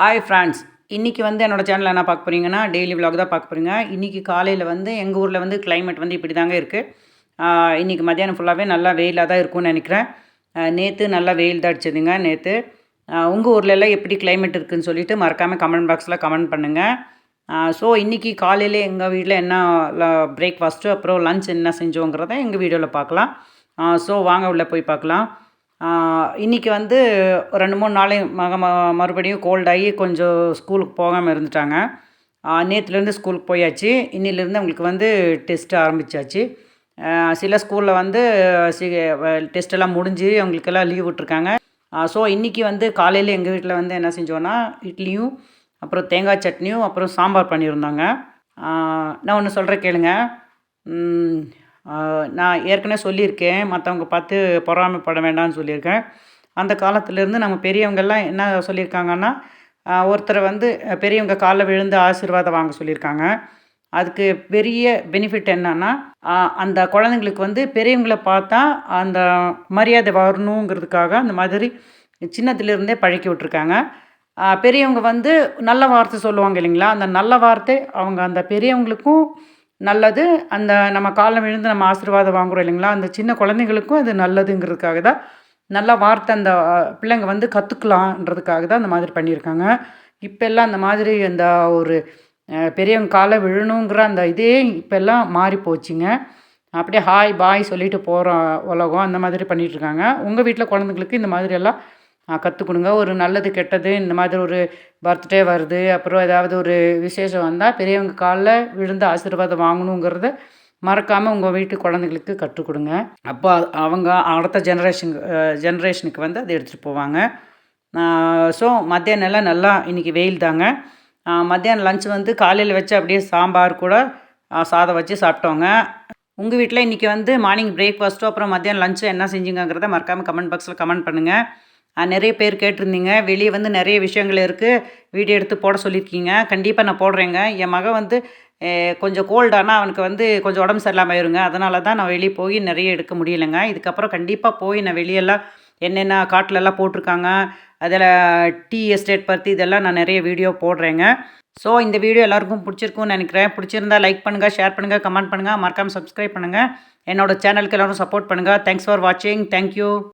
Hi friends இன்றைக்கி வந்து என்னோடய சேனலில் என்ன பார்க்க போகிறீங்கன்னா டெய்லி விலாக் தான் பார்க்க போகிறீங்க இன்றைக்கி காலையில் வந்து எங்கள் ஊரில் வந்து கிளைமேட் வந்து இப்படி தாங்க இருக்குது இன்றைக்கி மத்தியானம் ஃபுல்லாகவே நல்லா வெயிலாக தான் இருக்கும்னு நினைக்கிறேன். நேற்று நல்லா வெயில் தான் அடிச்சதுங்க நேற்று உங்கள் ஊரில் எல்லாம் எப்படி கிளைமேட் இருக்குதுன்னு சொல்லிட்டு மறக்காமல் கமெண்ட் பாக்ஸில் கமெண்ட் பண்ணுங்கள் ஸோ இன்றைக்கி காலையில் எங்கள் வீட்டில் என்ன பிரேக்ஃபாஸ்ட்டு அப்புறம் லஞ்ச் என்ன செஞ்சோங்கிறத எங்கள் வீடியோவில் பார்க்கலாம். ஸோ வாங்க உள்ளே போய் பார்க்கலாம். இன்றைக்கி வந்து ரெண்டு மூணு நாள் மக ம- மறுபடியும் கோல்டாகி கொஞ்சம் ஸ்கூலுக்கு போகாமல் இருந்துட்டாங்க. நேற்றுலேருந்து ஸ்கூலுக்கு போயாச்சு. இன்னிலேருந்து அவங்களுக்கு வந்து டெஸ்ட் ஆரம்பித்தாச்சு சில ஸ்கூலில் வந்து சி டெஸ்ட்டெல்லாம் முடிஞ்சு அவங்களுக்கெல்லாம் லீவ் விட்ருக்காங்க ஸோ இன்றைக்கி வந்து காலையில் எங்கள் வீட்டில் வந்து என்ன செஞ்சோன்னா இட்லியும் அப்புறம் தேங்காய் சட்னியும் அப்புறம் சாம்பார் பண்ணியிருந்தாங்க. நான் ஒன்று சொல்கிறேன் கேளுங்க. நான் ஏற்கனவே சொல்லியிருக்கேன் மற்றவங்க பார்த்து பொறாமைப்பட வேண்டாம்னு சொல்லியிருக்கேன். அந்த காலத்துலேருந்து நம்ம பெரியவங்கெல்லாம் என்ன சொல்லியிருக்காங்கன்னா ஒருத்தரை வந்து பெரியவங்க காலில் விழுந்து ஆசீர்வாதம் வாங்க சொல்லியிருக்காங்க. அதுக்கு பெரிய பெனிஃபிட் என்னன்னா அந்த குழந்தைங்களுக்கு வந்து பெரியவங்களை பார்த்தா அந்த மரியாதை வரணுங்கிறதுக்காக அந்த மாதிரி சின்னத்துலேருந்தே பழக்கி விட்ருக்காங்க பெரியவங்க வந்து நல்ல வார்த்தை சொல்லுவாங்க இல்லைங்களா? அந்த நல்ல வார்த்தை அவங்க அந்த பெரியவங்களுக்கும் நல்லது. அந்த நம்ம காலில் விழுந்து நம்ம ஆசீர்வாதம் வாங்குறோம் இல்லைங்களா? அந்த சின்ன குழந்தைங்களுக்கும் அது நல்லதுங்கிறதுக்காக தான். நல்ல வார்த்தை அந்த பிள்ளைங்க வந்து கற்றுக்கலான்றதுக்காக தான் அந்த மாதிரி பண்ணியிருக்காங்க. இப்போ எல்லாம் அந்த மாதிரி அந்த ஒரு பெரியவங்க காலை விழணுங்கிற அந்த இதே இப்போல்லாம் மாறி போச்சுங்க. அப்படியே ஹாய் பாய் சொல்லிட்டு போகிற உலகம் அந்த மாதிரி பண்ணிகிட்ருக்காங்க உங்கள் வீட்டில் குழந்தைங்களுக்கு இந்த மாதிரி எல்லாம் கற்றுக் கொடுங்க ஒரு நல்லது கெட்டது இந்த மாதிரி ஒரு பர்த்டே வருது அப்புறம் ஏதாவது ஒரு விசேஷம் வந்தால் பெரியவங்க காலில் விழுந்து ஆசீர்வாதம் வாங்கணுங்கிறத மறக்காமல் உங்கள் வீட்டு குழந்தைங்களுக்கு கற்றுக் கொடுங்க அப்போ அவங்க அடுத்த ஜெனரேஷன் ஜெனரேஷனுக்கு வந்து அதை எடுத்துகிட்டு போவாங்க. ஸோ மத்தியானம்லாம் நல்லா இன்றைக்கி வெயில் தாங்க. மத்தியானம் லஞ்ச் வந்து காலையில் வச்சு அப்படியே சாம்பார் கூட சாதம் வச்சு சாப்பிட்டோங்க. உங்கள் வீட்டில் இன்றைக்கி வந்து மார்னிங் பிரேக்ஃபாஸ்ட்டோ அப்புறம் மத்தியானம் லஞ்சு என்ன செஞ்சுங்கிறத மறக்காமல் கமெண்ட் பாக்ஸில் கமெண்ட் பண்ணுங்கள் நிறைய பேர் கேட்டிருந்தீங்க. வெளியே வந்து நிறைய விஷயங்கள் இருக்குது வீடியோ எடுத்து போட சொல்லியிருக்கீங்க. கண்டிப்பாக நான் போடுறேங்க. என் மகன் வந்து கொஞ்சம் கோல்டானா அவனுக்கு வந்து கொஞ்சம் உடம்பு சரியில்லாமல் ஆயிருங்க. அதனால தான் நான் வெளியே போய் நிறைய எடுக்க முடியலைங்க. இதுக்கப்புறம் கண்டிப்பாக போய் நான் வெளியெல்லாம் என்னென்ன காட்டிலெல்லாம் போட்டிருக்காங்க அதில் டீ எஸ்டேட் பற்றி இதெல்லாம் நான் நிறைய வீடியோ போடுறேங்க. ஸோ இந்த வீடியோ எல்லாருக்கும் பிடிச்சிருக்கும்னு நினைக்கிறேன். பிடிச்சிருந்தா லைக் பண்ணுங்கள் ஷேர் பண்ணுங்கள் கமெண்ட் பண்ணுங்கள் மறக்காமல் சப்ஸ்கிரைப் பண்ணுங்கள் என்னோட சேனலுக்கு எல்லோரும் சப்போர்ட் பண்ணுங்கள் தேங்க்ஸ் ஃபார் வாட்சிங் தேங்க்யூ